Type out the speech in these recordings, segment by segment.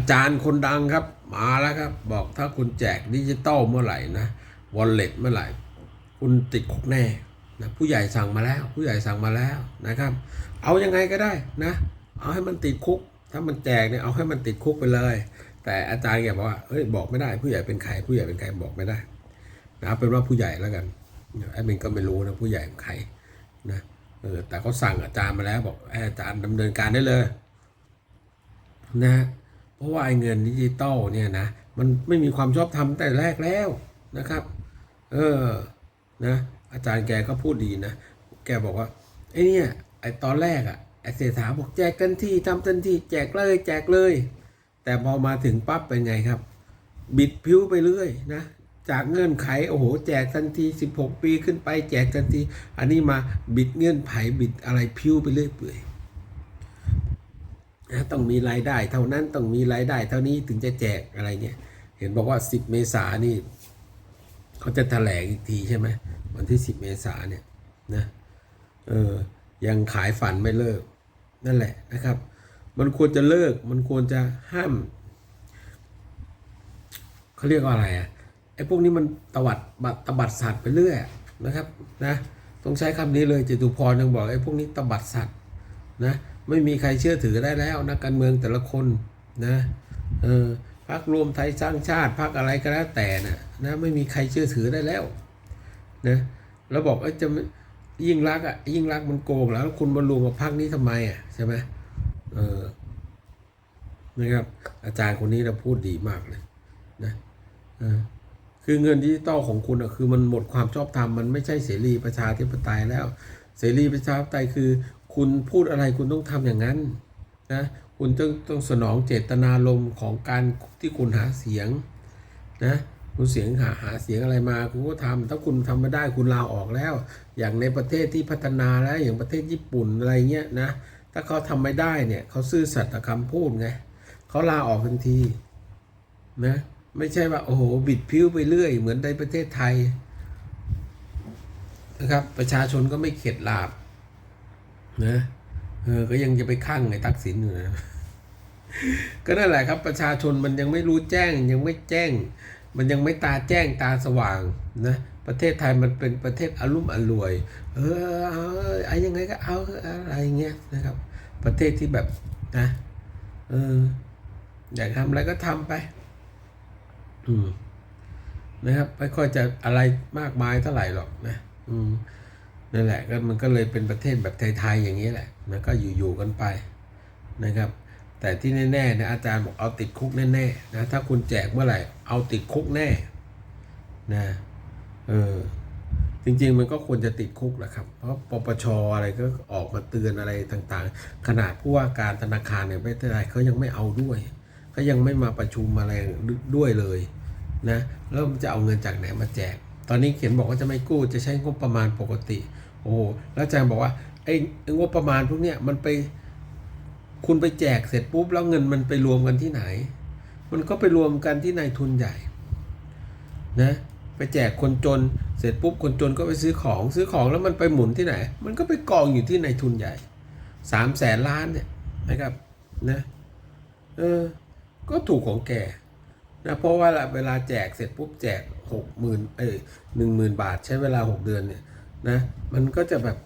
อาจารย์คนดังครับ มาแล้วครับ บอกถ้าคุณแจกดิจิตอลเมื่อไหร่นะวอลเล็ตเมื่อไหร่ คุณติดคุกแน่นะผู้ใหญ่สั่งมาแล้ว ผู้ใหญ่สั่งมาแล้วนะครับ เอายังไงก็ได้นะ เอาให้มันติดคุก ถ้ามันแจกเนี่ยเอาให้มันติดคุกไปเลย แต่อาจารย์แกบอกว่าเฮ้ยบอกไม่ได้ ผู้ใหญ่เป็นใครผู้ใหญ่เป็นใครบอกไม่ได้นะเอาเป็นว่าผู้ใหญ่แล้วกันแอดมินก็ไม่รู้นะผู้ใหญ่เป็นใครนะเออแต่เขาสั่งอาจารย์มาแล้วบอกอาจารย์ดำเนินการได้เลย นะ เพราะว่าไอ้เงินดิจิตอลเนี่ยนะมันไม่มีความชอบธรรมแต่แรกแล้วนะครับ เออนะอาจารย์แกก็พูดดีนะ แกบอกว่าไอ้เนี่ยไอ้ตอนแรกอะไอ้เศรษฐาบอกแจกกันที่ทำทันที่แจกเลยแจกเลย แต่พอมาถึงปั๊บเป็นไงครับ บิดพิ้วไปเรื่อยนะจากเงื่อนไขโอ้โหแจกทันที 16 ปีขึ้นไปแจกทันที อันนี้มาบิดเงื่อนไขบิดอะไรพิ้วไปเรื่อยเปื่อย นะต้องมีรายได้ เท่านั้นต้องมีรายได้ เท่านี้ถึงจะแจกอะไรเนี่ยเห็นบอกว่า 10 เมษานี่เขาจะแถลงอีกทีใช่ไหมวันที่ 10 เมษาเนี่ยนะเออยังขายฝันไม่เลิก นั่นแหละนะครับ มันควรจะเลิกมันควรจะห้ามเขาเรียกว่าอะไรอะไอ้พวกนี้มันตวัดบัดตบัดสัตว์ไปเรื่อยนะครับนะต้องใช้คำนี้เลยจตุพรยังบอกไอ้พวกนี้ตบัดสัตว์นะไม่มีใครเชื่อถือได้แล้วนักการเมืองแต่ละคนนะเออพักรวมไทยสร้างชาติพักอะไรก็แล้วแต่นะนะไม่มีใครเชื่อถือได้แล้วนะแล้วบอกเอ้จะม่ยิ่งรักอะยิ่งรักมันโกงแล้วคุณมารวมกับพักนี้ทำไมอะใช่ไหมเออนะครับ อาจารย์คนนี้เราพูดดีมากเลยนะเออคือเงินดิจิตอลของคุณอะคือมันหมดความชอบธรรมมันไม่ใช่เสรีประชาธิปไตยแล้ว เสรีประชาธิปไตยคือ คุณพูดอะไรคุณต้องทำอย่างนั้นนะคุณต้องต้องสนองเจตนารมณ์ของการที่คุณหาเสียงนะคุณเสียงหาหาเสียงอะไรมาคุณก็ทำถ้าคุณทำไม่ได้คุณลาออกแล้ว อย่างในประเทศที่พัฒนาแล้วอย่างประเทศญี่ปุ่นอะไรเงี้ยนะถ้าเขาทำไม่ได้เนี่ยเขาซื่อสัตย์ต่อคำพูดไงเขาลาออกทันทีนะไม่ใช่ว่าโอ้โหบิดพิ้วไปเรื่อย เหมือนในประเทศไทยนะครับประชาชนก็ไม่เข็ดหลาบ นะเออก็ยังจะไปข้างไอ้ทักษิณอยู่นะก็นั่นแหละครับประชาชนมันยังไม่รู้แจ้งยังไม่แจ้ง มันยังไม่ตาแจ้งตาสว่างนะประเทศไทยมันเป็นประเทศอารมุ่มอร่วย เออเอาไอ้ยังไงก็เอาอะไรเงี้ยนะครับ ประเทศที่แบบนะเอออยากทำอะไรก็ทำไป อืมนะครับ ไม่ค่อยจะอะไรมากมายเท่าไหร่หรอกนะ อืม นั่นแหละก็มันก็เลยเป็นประเทศแบบไทยๆอย่างนี้แหละนะก็อยู่ๆกันไปนะครับ แต่ที่แน่ๆนะอาจารย์บอกเอาติดคุกแน่ๆนะถ้าคุณแจกเมื่อไหร่เอาติดคุกแน่นะเออจริงๆมันก็ควรจะติดคุกแหละครับ เพราะปปชอะไรก็ออกมาเตือนอะไรต่างๆ ขนาดผู้ว่าการธนาคารเนี่ยไม่ได้เขายังไม่เอาด้วยเขายังไม่มาประชุมอะไรด้วยเลยนะแล้วมันจะเอาเงินจากไหนมาแจก ตอนนี้เขียนบอกว่าจะไม่กู้จะใช้งบประมาณปกติ โอ้แล้วอาจารย์บอกว่าไอ้งบประมาณพวกเนี้ยมันไปคุณไปแจกเสร็จปุ๊บแล้วเงินมันไปรวมกันที่ไหน มันก็ไปรวมกันที่นายทุนใหญ่นะไปแจกคนจนเสร็จปุ๊บคนจนก็ไปซื้อของซื้อของแล้วมันไปหมุนที่ไหน มันก็ไปกองอยู่ที่นายทุนใหญ่สามแสนล้านเนี่ยนะครับนะเออก็ถูกของแก นะเพราะว่าเวลาแจกเสร็จปุ๊บแจกหกหมื่นเอ้ยหนึ่งหมื่นบาทใช้เวลาหกเดือนเนี่ยนะมันก็จะแบบ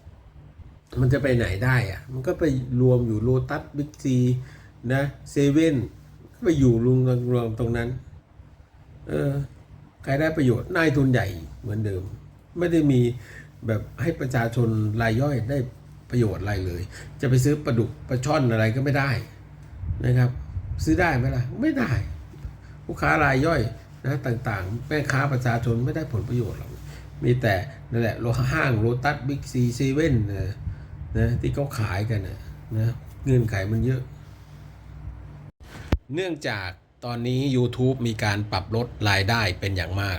มันจะไปไหนได้อะมันก็ไปรวมอยู่โลตัสบิ๊กซีนะเซเว่นก็ไปอยู่รวมรวมตรงนั้นเออใครได้ประโยชน์นายทุนใหญ่เหมือนเดิม ไม่ได้มีแบบให้ประชาชนรายย่อยได้ประโยชน์อะไรเลย จะไปซื้อปลาดุกปลาช่อนอะไรก็ไม่ได้นะครับ ซื้อได้ไหมล่ะไม่ได้ ผู้ค้ารายย่อยนะต่างๆแม่ค้าประชาชนไม่ได้ผลประโยชน์หรอกมีแต่นั่นแหละโลห้างโลตัสบิ๊กซีเซเว่นนะนะที่เขาขายกันนะนะเงื่อนไขมันเยอะ เนื่องจากตอนนี้ YouTube มีการปรับลดรายได้เป็นอย่างมาก